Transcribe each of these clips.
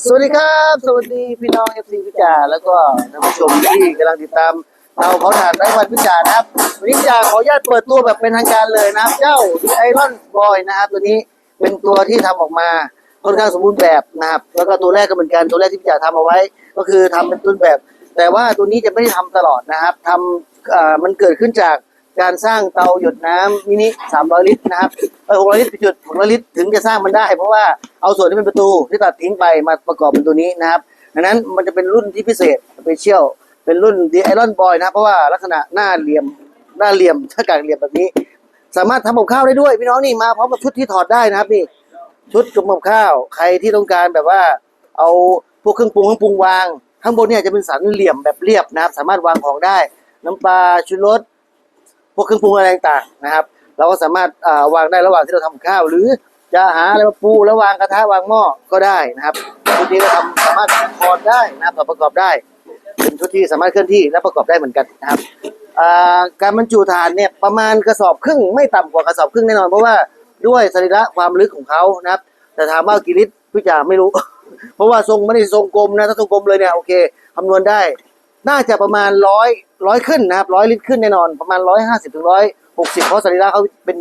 สวัสดีครับ สวัสดีพี่น้องเอฟซีพิจาร์แล้วก็ท่านผู้ชมที่กำลังติดตามเตาเผาถ่านไร้วันพิจาร์นะครับวันนี้พิจาร์ขออนุญาตเปิดตัวแบบเป็นทางการเลยนะครับ เจ้าไอรอนบอยนะครับ ตัวนี้เป็นตัวที่ทำออกมาค่อนข้างสมบูรณ์แบบนะครับ แล้วก็ตัวแรกก็เหมือนกันตัวแรกที่พิจาร์ทำเอาไว้ ก็คือทำเป็นต้นแบบ แต่ว่าตัวนี้จะไม่ได้ทำตลอดนะครับทำมันเกิดขึ้นจาก การสร้างเตาหยดน้ำมินิ300ลิตรนะครับเออ600ลิตรจุด600ลิตรถึงจะสร้างมันได้ เพราะว่าเอาส่วนที่เป็นประตูที่ตัดทิ้งไปมาประกอบเป็นตัวนี้นะครับดังนั้นมันจะเป็นรุ่นที่พิเศษสเปเชียลเป็นรุ่น The Iron Boy นะครับเพราะว่าลักษณะหน้าเหลี่ยมหน้าเหลี่ยมถ้ากากเหลี่ยมแบบนี้ สามารถทำกับข้าวได้ด้วย พี่น้องนี่มาพร้อมกับชุดที่ถอดได้นะครับนี่ชุดกับข้าว ใครที่ต้องการแบบว่า เอาพวกเครื่องปรุงเครื่องปรุงวาง ข้างบนเนี่ยจะเป็นสันเหลี่ยมแบบเรียบนะครับ สามารถวางของได้ น้ำปลาชูรส พวกเครื่องปรุงอะไรต่างๆนะครับ เราก็สามารถวางได้ระหว่างที่เราทำข้าว หรือจะหาอะไรมาปูแล้ววางกระทะวางหม้อก็ได้นะครับชุดนี้ก็ทำสามารถถอดได้นะครับประกอบได้เป็นชุดที่สามารถเคลื่อนที่และประกอบได้เหมือนกันนะครับการบรรจุฐานเนี่ยประมาณกระสอบครึ่งไม่ต่ำกว่ากระสอบครึ่งแน่นอนเพราะว่าด้วยสรีระความลึกของเขานะครับ แต่ถามว่ากี่ลิตรพี่จ่าไม่รู้ เพราะว่าทรงไม่ได้ทรงกลมนะถ้าทรงกลมเลยเนี่ยโอเคคำนวณได้ น่าจะประมาณร้อยร้อยขึ้นนะครับร้อยลิตรขึ้นแน่นอนประมาณร้อยห้าสิบถึงร้อยหกสิบเพราะสรีระเขาเป็น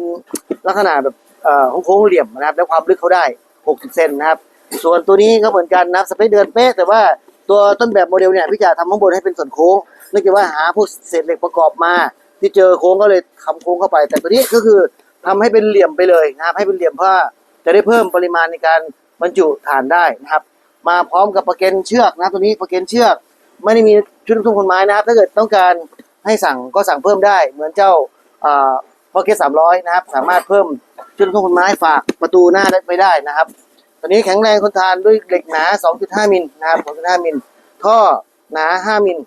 ลักษณะแบบเอ่อโค้งเหลี่ยมนะครับ แล้วความลึกเขาได้หกสิบเซนนะครับ ส่วนตัวนี้ก็เหมือนกันนะครับสเปคเดินเป๊ะแต่ว่าตัวต้นแบบโมเดลเนี่ยพี่จ่าทำข้างบนให้เป็นส่วนโค้งเนื่องจากว่าหาพวกเศษเหล็กประกอบมา ที่เจอโค้งก็เลยทำโค้งเข้าไป แต่ตัวนี้ก็คือทำให้เป็นเหลี่ยมไปเลยนะครับ ให้เป็นเหลี่ยมเพื่อจะได้เพิ่มปริมาณในการบรรจุฐานได้นะครับ มาพร้อมกับประเก็นเชือกนะตัวนี้ประเก็นเชือก ไม่ได้มีชุดลูกทุ่งคนไม้นะครับ ถ้าเกิดต้องการให้สั่งก็สั่งเพิ่มได้ เหมือนเจ้าพ็อกเก็ตสามร้อยนะครับ สามารถเพิ่มชุดลูกทุ่งคนไม้ฝากประตูหน้าได้ไปได้นะครับตัวนี้แข็งแรงทนทานด้วยเหล็กหนา 2.5 มิลนะครับ 2.5 มิลท่อหนา 5 มิล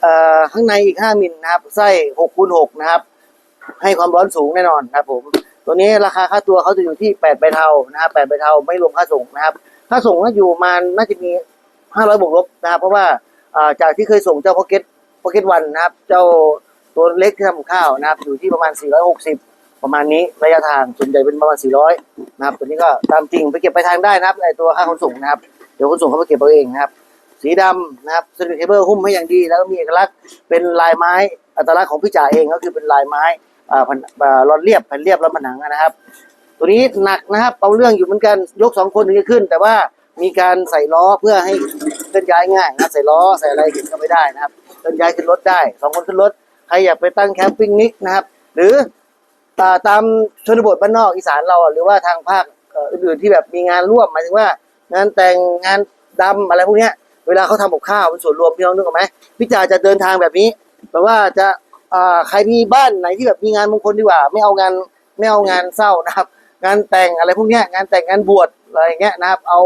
เอ่อข้างในอีก 5 มิลนะครับ ไส้6คูณ6นะครับ ให้ความร้อนสูงแน่นอนนะครับผม ตัวนี้ราคาค่าตัวเขาจะอยู่ที่ 8 ใบเทานะครับ8ใบเทาไม่รวมค่าส่งนะครับ ค่าส่งก็อยู่มาน่าจะมี 500 บวกลบนะครับ เพราะว่าจากที่เคยส่งเจ้าพ็อกเก็ตพ็อกเก็ตวันนะครับ เจ้าตัวเล็กที่ทำข้าวนะครับ อยู่ที่ประมาณ 460 ประมาณนี้ระยะทางส่วนใหญ่เป็นประมาณ 400 นะครับ ตัวนี้ก็ตามจริงไปเก็บไปทางได้นะครับไอตัวค่าขนส่งนะครับ เดี๋ยวขนส่งเขาไปเก็บเอาเองนะครับ สีดำนะครับสลิเคเบิลหุ้มให้อย่างดี แล้วก็มีเอกลักษณ์เป็นลายไม้อัตลักษณ์ของพี่จ่าเองก็คือเป็นลายไม้อ่าพันอ่ารอนเรียบแผ่นเรียบแล้วผนังนะครับ ตัวนี้หนักนะครับเอาเรื่องอยู่เหมือนกันยกสองคนถึงจะขึ้น แต่ว่ามีการใส่ล้อเพื่อให้ เคลื่อนย้ายง่ายนะใส่ล้อใส่อะไรขึ้นก็ไม่ได้นะครับเคลื่อนย้ายขึ้นรถได้สองคนขึ้นรถใครอยากไปตั้งแคมปิ้งนิกนะครับ หรือตามชนบทบ้านนอกอีสานเราหรือว่าทางภาคอื่นๆที่แบบมีงานร่วมหมายถึงว่า งานแต่งงานดำอะไรพวกเนี้ยเวลาเขาทำกับข้าวเป็นส่วนรวมพี่น้องนึกออกไหมพี่จ่าจะเดินทางแบบนี้แบบว่าจะใครมีบ้านไหนที่แบบมีงานมงคลดีกว่า ไม่เอางานไม่เอางานเศร้านะครับ งานแต่งอะไรพวกเนี้ยงานแต่งงานบวชอะไรอย่างเงี้ยนะครับ เอา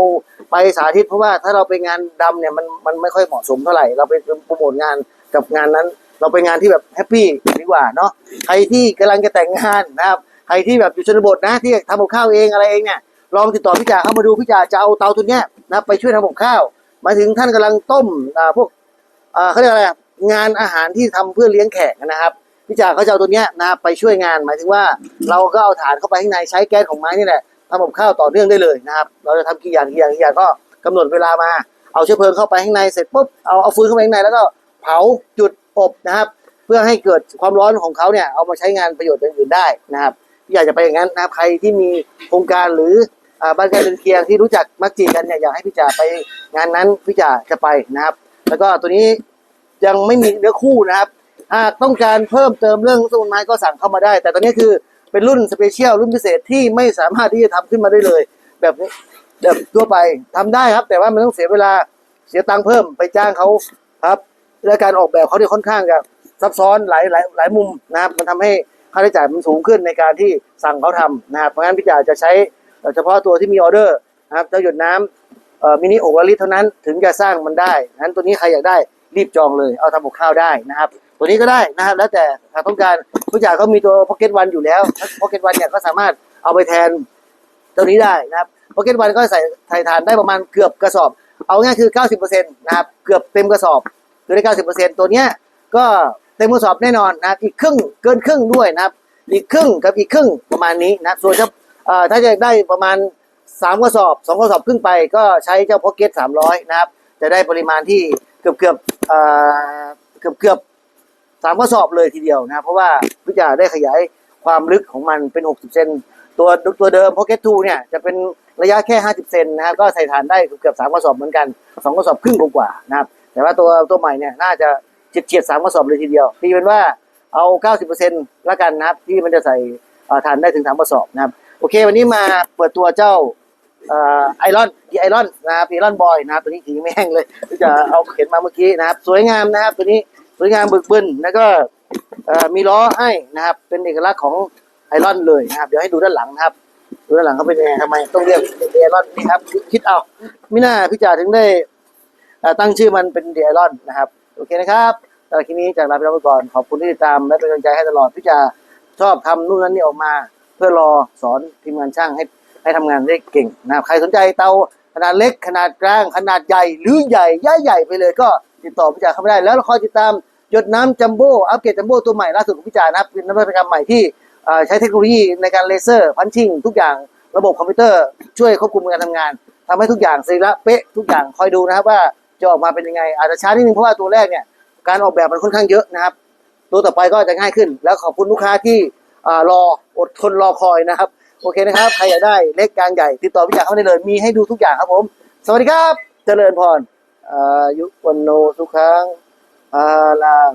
ไปสาธิตเพราะว่าถ้าเราไปงานดำเนี่ยมันมันไม่ค่อยเหมาะสมเท่าไหร่เราไปโปรโมทงานกับงานนั้น เราไปงานที่แบบแฮปปี้ดีกว่าเนาะใครที่กำลังจะแต่งงานนะครับใครที่แบบอยู่ชนบทนะที่ทำกับข้าวเองอะไรเองเนี่ยลองติดต่อพี่จ่าเข้ามาดูพี่จ่าจะเอาเตาตัวเนี้ยนะไปช่วยทำกับข้าวหมายถึงท่านกำลังต้มอ่าพวกอ่าเขาเรียกอะไรงานอาหารที่ทำเพื่อเลี้ยงแขกนะครับ พี่จ่าเขาจะเอาตัวเนี้ยนะไปช่วยงานหมายถึงว่า เราก็เอาฐานเข้าไปข้างในใช้แก๊สของไม้นี่แหละทำกับข้าวต่อเนื่องได้เลยนะครับ เราจะทำกี่อย่างกี่อย่างกี่อย่างก็กำหนดเวลามา เอาเชื้อเพลิงเข้าไปข้างในเสร็จปุ๊บเอาเอาฟืนเข้าไปข้างในแล้วก็เผาจุดอบนะครับ เพื่อให้เกิดความร้อนของเขาเนี่ยเอามาใช้งานประโยชน์อย่างอื่นได้นะครับ อยากจะไปอย่างนั้นนะครับใครที่มีโครงการหรืออบ้านใกล้เรือนเคียงที่รู้จักมักจีกันเนี่ยอยากให้พี่จ่าไปงานนั้นพี่จ่าจะไปนะครับ แล้วก็ตัวนี้ยังไม่มีเนื้อคู่นะครับ หากต้องการเพิ่มเติมเรื่องสมุนไพรก็สั่งเข้ามาได้ แต่ตอนนี้คือเป็นรุ่นสเปเชียลรุ่นพิเศษที่ไม่สามารถที่จะทำขึ้นมาได้เลย แบบนี้แบบทั่วไปทำได้ครับ แต่ว่ามันต้องเสียเวลาเสียตังค์เพิ่มไปจ้างเขาครับ และการออกแบบเขาเนี่ค่อนข้างจะซับซ้อนหลายหลายหลายมุมนะครับ มันทำให้ค่าใช้จ่ายมันสูงขึ้นในการที่สั่งเขาทำนะครับเพราะงั้นพี่จ่าจะใช้เฉพาะตัวที่มีออเดอร์นะครับเจ้าหยดน้ำมินิโอกลิเท่านั้นถึงจะสร้างมันได้งั้นตัวนี้ใครอยากได้รีบจองเลย เอาทำกับข้าวได้นะครับ ตัวนี้ก็ได้นะครับ แล้วแต่หากต้องการผู้จ่ายเขามีตัวพ็อกเก็ตวันอยู่แล้วพ็อกเก็ตวันเนี่ยก็สามารถเอาไปแทนตัวนี้ได้นะครับพ็อกเก็ตวันก็ใส่ไทยทานได้ประมาณเกือบกระสอบ เอาง่ายคือ 90%นะครับเกือบเต็มกระสอบคือได้ 90%ตัวเนี้ยก็เต็มกระสอบแน่นอนนะอีกครึ่งเกินครึ่งด้วยนะครับ อีกครึ่งกับอีกครึ่งประมาณนี้นะส่วนถ้าถ้าจะได้ประมาณสามกระสอบสองกระสอบครึ่งไปก็ใช้เจ้าพ็อกเก็ตสามร้อยนะครับ จะได้ปริมาณที่เกือบเกือบเกือบเกือบ สามกระสอบเลยทีเดียวนะครับเพราะว่าพิจารได้ขยายความลึกของมันเป็น 60 เซนตัวตัวเดิม Pocket 2เนี่ยจะเป็นระยะแค่ 50 เซนนะครับก็ใส่ฐานได้เกือบสามกระสอบเหมือนกันสองกระสอบครึ่งกว่านะครับแต่ว่าตัวตัวใหม่เนี่ยน่าจะเฉียดเฉียดสามกระสอบเลยทีเดียวตีเป็นว่าเอา 90%ละกันนะครับ ที่มันจะใส่ฐานได้ถึงสามกระสอบนะครับโอเค วันนี้มาเปิดตัวเจ้าไอรอนดีไอรอนนะครับไอรอนบอยนะครับตัวนี้ขี่ไม่แห้งเลยที่จะเอาเข็นมาเมื่อกี้นะครับ สวยงามนะครับตัวนี้ สวยงามบึกบึนแล้วก็มีล้อให้นะครับ เป็นเอกลักษณ์ของไอรอนเลยนะครับ เดี๋ยวให้ดูด้านหลังนะครับดูด้านหลังเขาเป็นยังไงทำไมต้องเรียกเดไอรอนนี่ครับคิดเอาไมิน่าพี่จ่าถึงได้ตั้งชื่อมันเป็นเดไอรอนนะครับ โอเคนะครับสำหรับคลิปนี้จากลาไปแล้วไปก่อนขอบคุณที่ติดตามและเป็นกำลังใจให้ตลอดพี่จ่าชอบทำนู่นนั่นนี่ออกมา เพื่อรอสอนทีมงานช่างให้ให้ทำงานได้เก่งนะครับใครสนใจเตาขนาดเล็กขนาดกลางขนาดใหญ่หรือใหญ่ย่าใหญ่ไปเลยก็ติดต่อพี่จ่าเข้ามาได้แล้วเราคอยติดตาม หยดน้ำจัมโบ้อัปเกรดจัมโบ้ตัวใหม่ล่าสุดของพี่จ่านะครับเป็นนวัตกรรมใหม่ที่ใช้เทคโนโลยีในการเลเซอร์พันชิ่งทุกอย่างระบบคอมพิวเตอร์ช่วยควบคุมการทำงานทำให้ทุกอย่างสรีระเป๊ะทุกอย่างคอยดูนะครับว่าจะออกมาเป็นยังไง อาจจะช้านิดนึงเพราะว่าตัวแรกเนี่ยการออกแบบมันค่อนข้างเยอะนะครับ ตัวต่อไปก็จะง่ายขึ้น แล้วขอบคุณลูกค้าที่รออดทนรอคอยนะครับ โอเคนะครับ ใครอยากได้เล็กกลางใหญ่ติดต่อพี่จ่าเข้ามาได้เลยมีให้ดูทุกอย่างครับผม สวัสดีครับ เจริญพรอายุวันโนสุขัง อาลัง